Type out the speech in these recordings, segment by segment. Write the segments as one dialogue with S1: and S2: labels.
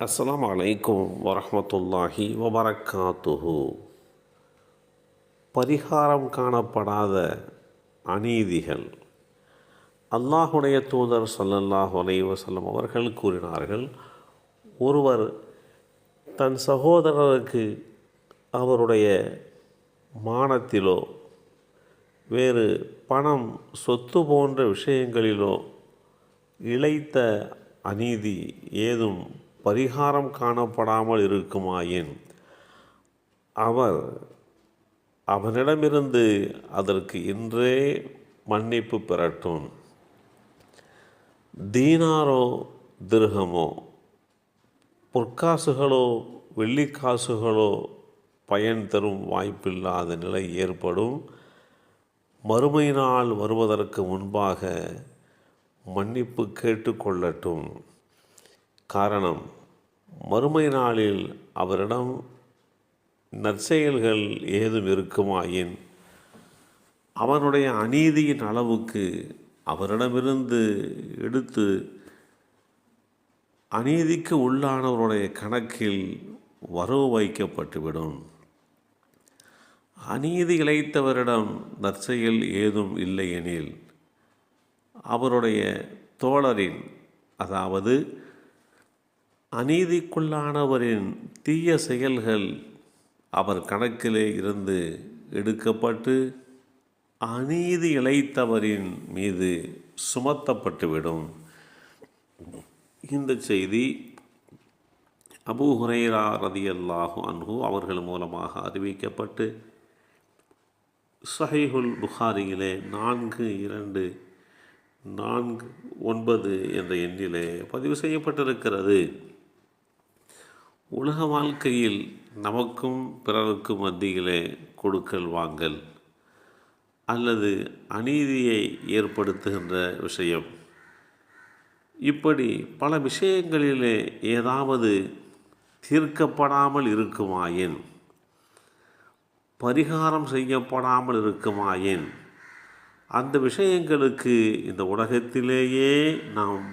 S1: அஸ்லாம் அலைக்கும் வரமத்துல்லாஹி வபரக்காத்துஹு. பரிகாரம் காணப்படாத அநீதிகள். அல்லாஹுடைய தூதர் சல்லல்லாஹ் வலைவசல்லம் அவர்கள் கூறினார்கள் ஒருவர் தன் சகோதரருக்கு அவருடைய மானத்திலோ வேறு பணம் சொத்து போன்ற விஷயங்களிலோ இழைத்த அநீதி ஏதும் பரிகாரம் காணப்படாமல் இருக்குமாயின்? அவர் அவனிடமிருந்து அதற்கு இன்றே மன்னிப்பு பெறட்டும். தீனாரோ திருகமோ பொற்காசுகளோ வெள்ளிக்காசுகளோ பயன் தரும் வாய்ப்பில்லாத நிலை ஏற்படும். மறுமை நாள் வருவதற்கு முன்பாக மன்னிப்பு கேட்டுக்கொள்ளட்டும் காரணம் மறுமை நாளில் அவரிடம் நற்செயல்கள் ஏதும் இருக்குமாயின் அவனுடைய அநீதியின் அளவுக்கு அவரிடமிருந்து எடுத்து அநீதிக்கு உள்ளானவருடைய கணக்கில் வரவு வைக்கப்பட்டுவிடும். அநீதி இழைத்தவரிடம் நற்செயல் ஏதும் இல்லையெனில் அவருடைய தோழரின் அதாவது அநீதிக்குள்ளானவரின் தீய செயல்கள் அவர் கணக்கிலே இருந்து எடுக்கப்பட்டு அநீதி இழைத்தவரின் மீது சுமத்தப்பட்டுவிடும். இந்த செய்தி அபு ஹுரைரா ரதியல்லாஹு அன்ஹு அவர்கள் மூலமாக அறிவிக்கப்பட்டு சஹைஹுல் புகாரியிலே நான்கு இரண்டு நான்கு ஒன்பது என்ற எண்ணிலே பதிவு செய்யப்பட்டிருக்கிறது. உலக வாழ்க்கையில் நமக்கும் பிறருக்கும் மத்தியிலே கொடுக்கல் வாங்கல் அல்லது அநீதியை ஏற்படுத்துகின்ற விஷயம். இப்படி பல விஷயங்களிலே ஏதாவது தீர்க்கப்படாமல் இருக்குமாயின் பரிகாரம் செய்யப்படாமல் இருக்குமாயின் அந்த விஷயங்களுக்கு இந்த உலகத்திலேயே நாம்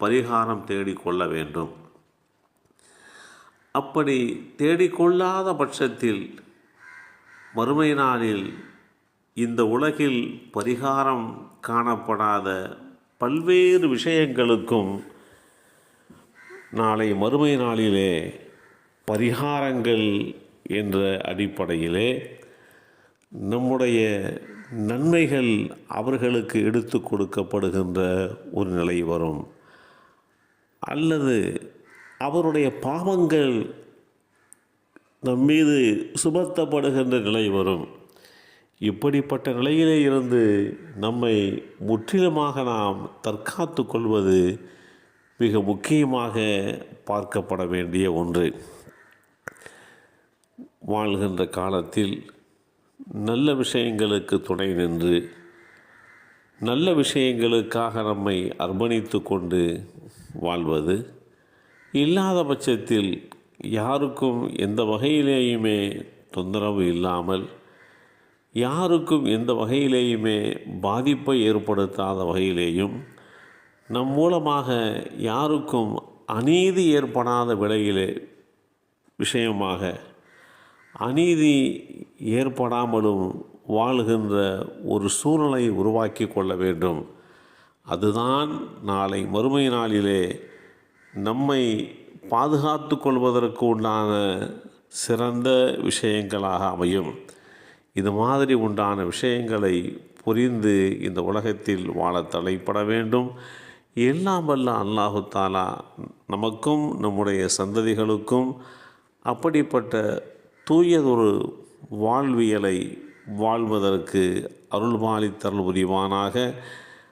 S1: பரிகாரம் தேடிக்கொள்ள வேண்டும். அப்படி தேடிக்கொள்ளாத பட்சத்தில் மறுமை நாளில் இந்த உலகில் பரிகாரம் காணப்படாத பல்வேறு விஷயங்களுக்கும் நாளை மறுமை நாளிலே பரிகாரங்கள் என்ற அடிப்படையிலே நம்முடைய நன்மைகள் அவர்களுக்கு எடுத்து கொடுக்கப்படுகின்ற ஒரு நிலை வரும். அல்லது அவருடைய பாவங்கள் நம்மீது சுமத்தப்படுகின்ற நிலை வரும். இப்படிப்பட்ட நிலையிலே இருந்து நம்மை முற்றிலுமாக நாம் தற்காத்து கொள்வது மிக முக்கியமாக பார்க்கப்பட வேண்டிய ஒன்று. வாழ்கின்ற காலத்தில் நல்ல விஷயங்களுக்கு துணை நின்று நல்ல விஷயங்களுக்காக நம்மை அர்ப்பணித்து கொண்டு வாழ்வது இல்லாத பட்சத்தில் யாருக்கும் எந்த வகையிலேயுமே தொந்தரவு இல்லாமல் யாருக்கும் எந்த வகையிலேயுமே பாதிப்பை ஏற்படுத்தாத வகையிலேயும் நம் மூலமாக யாருக்கும் அநீதி ஏற்படாத விலையிலே விஷயமாக அநீதி ஏற்படாமலும் வாழ்கின்ற ஒரு சூழ்நிலையை உருவாக்கி கொள்ள வேண்டும். அதுதான் நாளை மறுமை நாளிலே நம்மை பாதுகாத்து கொள்வதற்கு உண்டான சிறந்த விஷயங்களாக அமையும். இது மாதிரி உண்டான விஷயங்களை புரிந்து இந்த உலகத்தில் வாழ தலைப்பட வேண்டும். எல்லாம் வல்ல அல்லாஹு தாலா நமக்கும் நம்முடைய சந்ததிகளுக்கும் அப்படிப்பட்ட தூயதொரு வாழ்வியலை வாழ்வதற்கு அருள்பாலித்தருள் புரிவானாக.